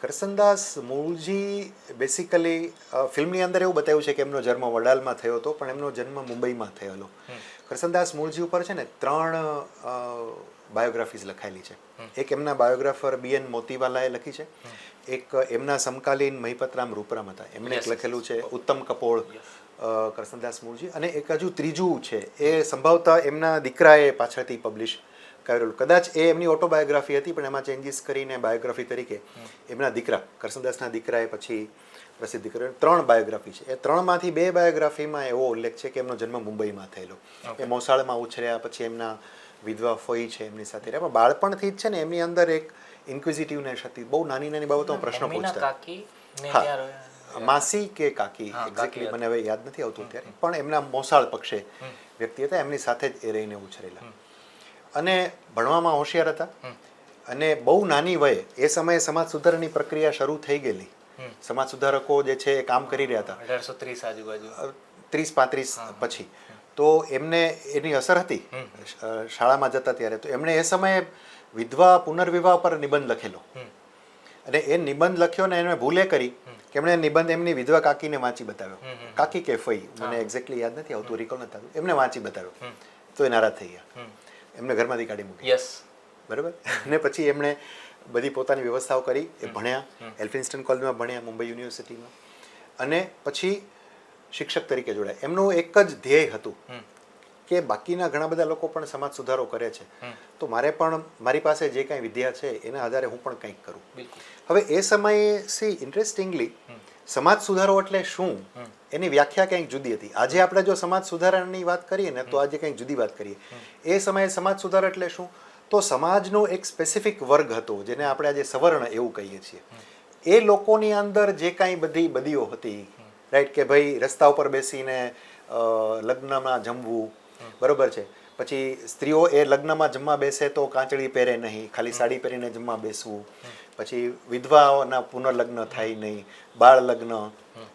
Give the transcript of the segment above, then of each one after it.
Karsandas Mulji basically ફિલ્મની અંદર એવું બતાવ્યું છે કે એમનો જન્મ વડાલમાં થયો હતો પણ એમનો જન્મ મુંબઈમાં થયેલો. કરસનદાસ મૂળજી ઉપર છે ને ત્રણ બાયોગ્રાફીઝ લખાયેલી છે. એક એમના બાયોગ્રાફર બી એન મોતીવાલાએ લખી છે. એક એમના સમકાલીન મહિપતરામ રૂપરામ હતા. એમણે એક લખેલું છે ઉત્તમ કપોળ કરસનદાસ મૂળજી. અને એક હજુ ત્રીજું છે એ સંભવતઃ એમના દીકરાએ પાછળથી પબ્લિશ કરેલું કદાચ એ એમની ઓટોબાયોગ્રાફી હતી પણ એમાં ચેન્જીસ કરીને બાયોગ્રાફી તરીકે એમના દીકરા કરસનદાસના દીકરાએ પછી પ્રસિદ્ધ કર્યો. ત્રણ બાયોગ્રાફી છે. એ ત્રણમાંથી બે બાયોગ્રાફીમાં એવો ઉલ્લેખ છે કે એમનો જન્મ મુંબઈમાં થયેલો. એ મોસાળમાં ઉછર્યા પછી એમના વિધવા ફોઈ છે એમની સાથે રહ્યા. પણ બાળપણથી જ છે ને એમની અંદર એક ઇન્ક્વિઝિટિવનેસ હતી બહુ નાની નાની બાબતો પ્રશ્ન પૂછતા. હા. માસી કે કાકી એક્ઝેક્ટલી કાકી મને હવે યાદ નથી આવતું ત્યારે. પણ એમના મોસાળ પક્ષે વ્યક્તિ હતા એમની સાથે જ એ રહીને ઉછરેલા. અને ભણવામાં હોશિયાર હતા. અને બહુ નાની વયે એ સમયે સમાજ સુધારણની પ્રક્રિયા શરૂ થઈ ગયેલી. સમાજ સુધારકો જે છે એ કામ કરી રહ્યા હતા. અઢારસો ત્રીસ આજુબાજુ. ત્રીસ પાંત્રીસ પછી. તો એમને એની અસર હતી. શાળામાં જતા ત્યારે. તો એમણે એ સમયે વિધવા પુનર્વિવાહ પર નિબંધ લખેલો. અને એ નિબંધ લખ્યો ને એને ભૂલે કરી. કે એમણે નિબંધ એમની વિધવા કાકીને વાંચી બતાવ્યો. કાકી કે ફઈ મને એક્ઝેક્ટલી યાદ નથી આવતું રિકોલ નથી આવતું. એમને વાંચી બતાવ્યો. તો એ નારાજ થઈ ગયા. એમને ઘરમાંથી કાઢી મૂકી. યસ બરાબર? અને પછી એમણે બધી પોતાની વ્યવસ્થાઓ કરી એ ભણ્યા એલ્ફિન્સ્ટન કોલેજમાં ભણ્યા મુંબઈ યુનિવર્સિટીમાં અને પછી શિક્ષક તરીકે જોડાયા. એમનું એક જ ધ્યેય હતું કે બાકીના ઘણા બધા લોકો પણ સમાજ સુધારો કરે છે. તો મારે પણ મારી પાસે જે કાંઈ વિદ્યા છે એના આધારે હું પણ કંઈક કરું. હવે એ સમયે સી ઇન્ટરેસ્ટિંગલી સમાજ સુધારો એટલે શું? એની વ્યાખ્યા કંઈક જુદી હતી. આજે આપણે જો સમાજ સુધારાની વાત કરીએ ને તો આજે કંઈક જુદી વાત કરીએ. એ સમયે સમાજ સુધારો એટલે શું? તો સમાજનો એક સ્પેસિફિક વર્ગ હતો જેને આપણે આજે સવર્ણ એવું કહીએ છીએ. એ લોકોની અંદર જે કાંઈ બધી બદીઓ હતી રાઈટ કે ભાઈ રસ્તા ઉપર બેસીને લગ્નમાં જમવું બરોબર છે. પછી સ્ત્રીઓ એ લગ્નમાં જમવા બેસે તો કાંચળી પહેરે નહીં ખાલી સાડી પહેરીને જમવા બેસવું. પછી વિધવાઓના પુનર્લગ્ન થાય નહીં બાળ લગ્ન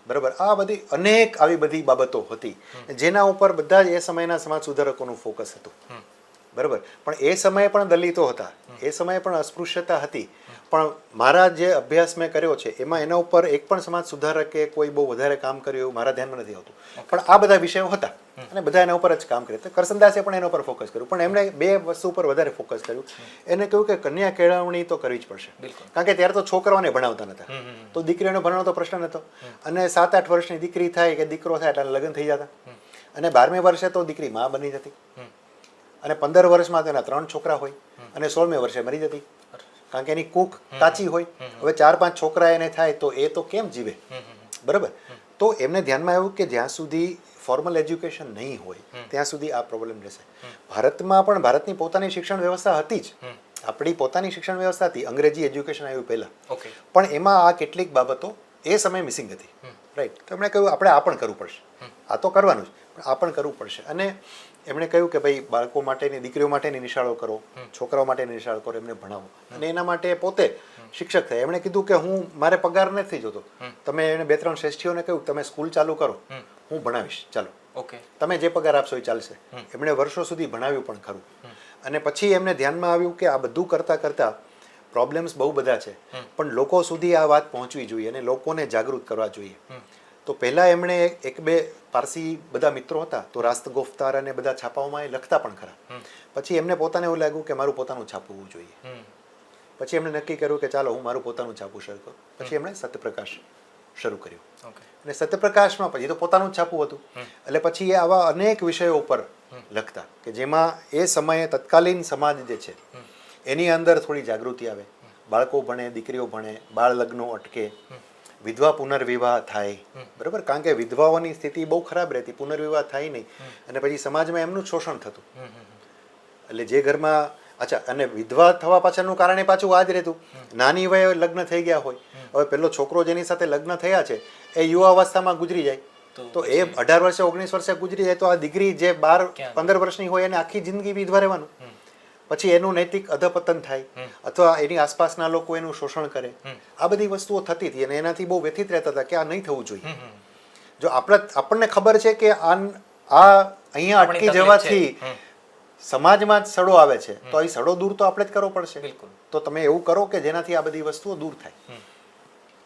બરોબર? આ બધી અનેક આવી બધી બાબતો હતી. જેના ઉપર બધા જ એ સમયના સમાજ સુધારકોનું ફોકસ હતું. બરોબર. પણ એ સમયે પણ દલિતો હતા. એ સમયે પણ અસ્પૃશ્યતા હતી. પણ મારા જે અભ્યાસ મેં કર્યો છે એમાં એના ઉપર એક પણ સમાજ સુધારકે કોઈ બહુ વધારે કામ કર્યું એવું મારા ધ્યાનમાં નથી આવતું. પણ આ બધા વિષયો હતા અને બધા એના ઉપર જ કામ કર્યું. કરસનદાસે પણ એના ઉપર ફોકસ કર્યું. પણ એમણે બે વસ્તુ ઉપર વધારે ફોકસ કર્યું. એને કહ્યું કે કન્યા કેળવણી તો કરવી જ પડશે. કારણ કે ત્યારે તો છોકરાઓને ભણાવતા નતા. તો દીકરીઓને ભણાવવાનો તો પ્રશ્ન નતો. અને સાત આઠ વર્ષની દીકરી થાય કે દીકરો થાય એટલે લગ્ન થઈ જતા. અને બારમે વર્ષે તો દીકરી માં બની જતી. અને પંદર વર્ષમાં તેના ત્રણ છોકરા હોય અને સોળમે વર્ષે મરી જતી. કારણ કે એની કૂક કાચી હોય. હવે ચાર પાંચ છોકરા એને થાય તો એ તો કેમ જીવે? બરાબર? તો એમને ધ્યાનમાં આવ્યું કે જ્યાં સુધી ફોર્મલ એજ્યુકેશન નહીં હોય ત્યાં સુધી આ પ્રોબ્લેમ રહેશે. ભારતમાં પણ ભારતની પોતાની શિક્ષણ વ્યવસ્થા હતી જ. આપણી પોતાની શિક્ષણ વ્યવસ્થા હતી. અંગ્રેજી એજ્યુકેશન આવ્યું પહેલાં. પણ એમાં આ કેટલીક બાબતો એ સમયે મિસિંગ હતી. રાઈટ તો એમણે કહ્યું આપણે આ પણ કરવું પડશે. આ તો કરવાનું જ પણ આ પણ કરવું પડશે. અને એમણે કહ્યું કે ભાઈ બાળકો માટેની દીકરીઓ માટેની નિશાળો કરો છોકરાઓ માટેની નિશાળ કરો એમને ભણાવો. અને એના માટે પોતે શિક્ષક થયા. એમણે કીધું કે હું મારે પગાર નથી જોતો. તમે એને બે ત્રણ શ્રેષ્ઠીઓને કહ્યું તમે સ્કૂલ ચાલુ કરો. હું ભણાવીશ. ચાલો. ઓકે. તમે જે પગાર આપશો એ ચાલશે. એમણે વર્ષો સુધી ભણાવ્યું પણ ખરું. અને પછી એમને ધ્યાનમાં આવ્યું કે આ બધું કરતાં કરતાં પ્રોબ્લેમ્સ બહુ બધા છે. પણ લોકો સુધી આ વાત પહોંચવી જોઈએ અને લોકોને જાગૃત કરવા જોઈએ. તો પહેલાં એમણે એક બે પારસી બધા મિત્રો હતા તો રાસ્ત ગોફતાર અને બધા છાપાઓમાં એ લખતા પણ ખરા. પછી એમને પોતાને એવું લાગ્યું કે મારું પોતાનું છાપવું જોઈએ. પછી એમણે નક્કી કર્યું કે ચાલો હું મારું પોતાનું છાપું શરૂ કરું. પછી એમણે સત્યપ્રકાશ શરૂ કર્યું. અને સત્યપ્રકાશમાં પછી તો પોતાનું જ છાપવું હતું. એટલે પછી એ આવા અનેક વિષયો ઉપર લખતા કે જેમાં એ સમયે તત્કાલીન સમાજ જે છે એની અંદર થોડી જાગૃતિ આવે. બાળકો ભણે દીકરીઓ ભણે બાળ લગ્નો અટકે વિધવા પુનર્વિવાહ થાય. બરાબર? કારણ કે વિધવાઓની સ્થિતિ બહુ ખરાબ રહેતી પુનર્વિવાહ થાય નહીં. અને પછી સમાજમાં એમનું શોષણ થતું. એટલે જે ઘરમાં અચ્છા અને વિધવા થવા પાછળનું કારણ એ પાછું આ જ રહેતું. નાની વયે લગ્ન થઈ ગયા હોય. હવે પેલો છોકરો જેની સાથે લગ્ન થયા છે એ યુવા અવસ્થામાં ગુજરી જાય. તો એ અઢાર વર્ષે ઓગણીસ વર્ષે ગુજરી જાય તો આ દીકરી જે બાર? પંદર વર્ષની હોય એને આખી જિંદગી વિધવા રહેવાનું. પછી એનું નૈતિક અધપતન થાય. અથવા એની આસપાસના લોકો એનું શોષણ કરે. આ બધી વસ્તુઓ થતી હતી અને એનાથી બહુ વ્યથિત રહેતા હતા કે આ નહીં થવું જોઈએ. જો આપણે આપણને ખબર છે કે આ આ અહીંયા અટકી જવાથી સમાજમાં જ સડો આવે છે. તો એ સડો દૂર તો આપણે જ કરવો પડશે. બિલકુલ. તો તમે એવું કરો કે જેનાથી આ બધી વસ્તુઓ દૂર થાય.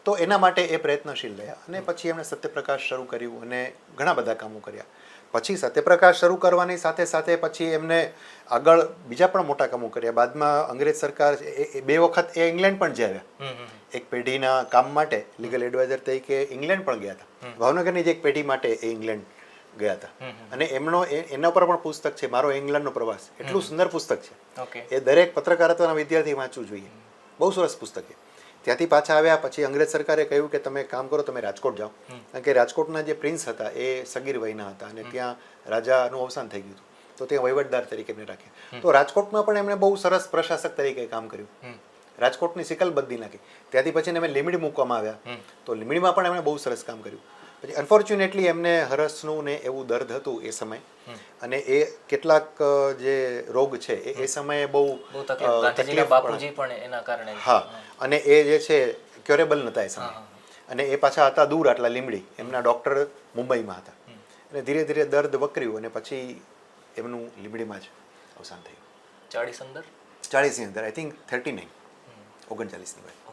તો એના માટે એ પ્રયત્નશીલ રહ્યા અને પછી એમણે સત્યપ્રકાશ શરૂ કર્યું અને ઘણા બધા કામો કર્યા. પછી સત્યપ્રકાશ શરૂ કરવાની સાથે સાથે પછી એમને આગળ બીજા પણ મોટા કામો કર્યા. બાદમાં અંગ્રેજ સરકાર બે વખત એ ઇંગ્લેન્ડ પણ હમ એક પેઢીના કામ માટે લીગલ એડવાઇઝર તરીકે ઇંગ્લેન્ડ પણ ગયા હતા. ભાવનગરની જ એક પેઢી માટે એ ઇંગ્લેન્ડ ગયા હતા. અને એમનો એના પર પણ પુસ્તક છે મારો ઇંગ્લેન્ડનો પ્રવાસ. એટલું સુંદર પુસ્તક છે. એ દરેક પત્રકારત્વના વિદ્યાર્થી વાંચવું જોઈએ. બહુ સરસ પુસ્તક છે. ત્યાંથી પાછા આવ્યા પછી અંગ્રેજ સરકારે કહ્યું કે તમે કામ કરો તમે રાજકોટ જાઓ. કારણ કે રાજકોટના જે પ્રિન્સ હતા એ સગીર વયના હતા અને ત્યાં રાજાનું અવસાન થઈ ગયું તો ત્યાં વહીવટદાર તરીકે એમને રાખ્યા. તો રાજકોટમાં પણ એમણે બહુ સરસ પ્રશાસક તરીકે કામ કર્યું. રાજકોટની સિકલ બદલી નાખી. ત્યાંથી પછી એમને લીમડી મૂકવામાં આવ્યા. તો લીમડીમાં પણ એમણે બહુ સરસ કામ કર્યું. પછી અનફોર્ચ્યુનેટલી એમને હરસનું ને એવું દર્દ હતું એ સમય. અને એ કેટલાક જે રોગ છે એ એ સમયે બહુ તકલીફ. બાપુજી પણ એના કારણે હા. અને એ જે છે ક્યોરેબલ નતા એ સમયે. અને એ પાછા હતા દૂર આટલા લીમડી એમના ડૉક્ટર મુંબઈમાં હતા. અને ધીરે ધીરે દર્દ વકર્યું અને પછી એમનું લીમડીમાં જ અવસાન થયું. ચાળીસ અંદર? ચાળીસની અંદર આઈ થિંક થર્ટી નાઇન ઓગણચાલીસની વાત